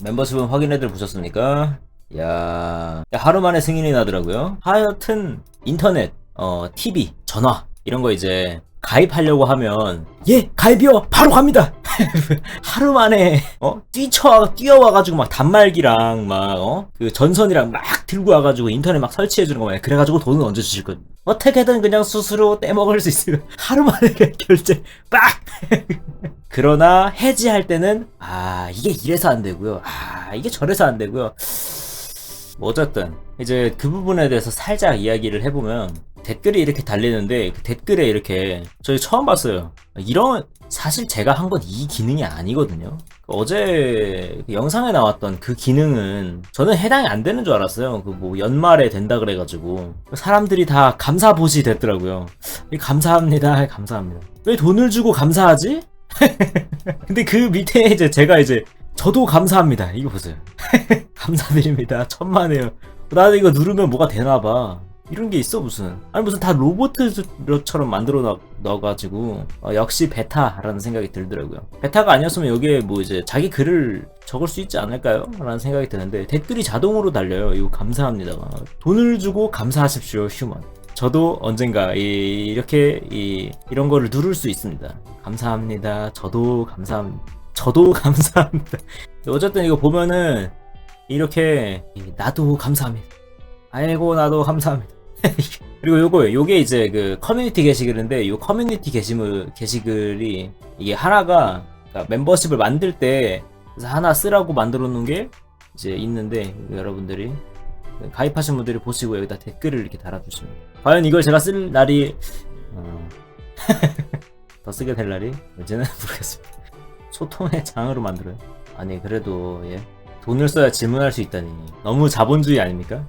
멤버십은 확인해들 보셨습니까? 야 하루 만에 승인이 나더라고요. 하여튼 인터넷, 어 TV, 전화 이런 거 이제 가입하려고 하면 예 가입이요 바로 갑니다. 하루 만에 어 뛰쳐 뛰어와가지고 막 단말기랑 막어그 전선이랑 막 들고 와가지고 인터넷 막 설치해 주는 거예요. 그래가지고 돈은 얹어 주실 거. 어떻게든 그냥 스스로 떼먹을 수 있으면 하루 만에 결제 빡. 그러나 해지할 때는 아 이게 이래서 안 되고요. 아 이게 저래서 안 되고요. 뭐 어쨌든 이제 그 부분에 대해서 살짝 이야기를 해보면 댓글이 이렇게 달리는데 그 댓글에 이렇게 저희 처음 봤어요. 이런 사실 제가 한 건 이 기능이 아니거든요. 어제 그 영상에 나왔던 그 기능은 저는 해당이 안 되는 줄 알았어요. 그 뭐 연말에 된다 그래가지고 사람들이 다 감사 보시 됐더라고요. 이 감사합니다, 감사합니다. 왜 돈을 주고 감사하지? 근데 그 밑에 이제 제가 이제 저도 감사합니다. 이거 보세요. 감사드립니다. 천만에요. 나는 이거 누르면 뭐가 되나봐. 이런 게 있어 무슨 아니 무슨 다 로봇처럼 만들어 놔, 놔가지고 어, 역시 베타라는 생각이 들더라고요 베타가 아니었으면 여기에 뭐 이제 자기 글을 적을 수 있지 않을까요? 라는 생각이 드는데 댓글이 자동으로 달려요 이거 감사합니다가 돈을 주고 감사하십시오 휴먼 저도 언젠가 이, 이렇게 이, 이런 거를 누를 수 있습니다. 감사합니다. 저도 감사합니다 저도 감사합니다. 어쨌든 이거 보면은 이렇게 이, 나도 감사합니다. 아이고 나도 감사합니다. 그리고 요거 요게 이제 그 커뮤니티 게시글인데 요 커뮤니티 게시물 게시글이 이게 하나가 그러니까 멤버십을 만들 때 하나 쓰라고 만들어 놓은 게 이제 있는데 여러분들이 가입하신 분들이 보시고 여기다 댓글을 이렇게 달아주십니다. 과연 이걸 제가 쓸 날이 어... 더 쓰게 될 날이 언제는 모르겠습니다. 소통의 장으로 만들어요. 아니 그래도 예 돈을 써야 질문할 수 있다니 너무 자본주의 아닙니까?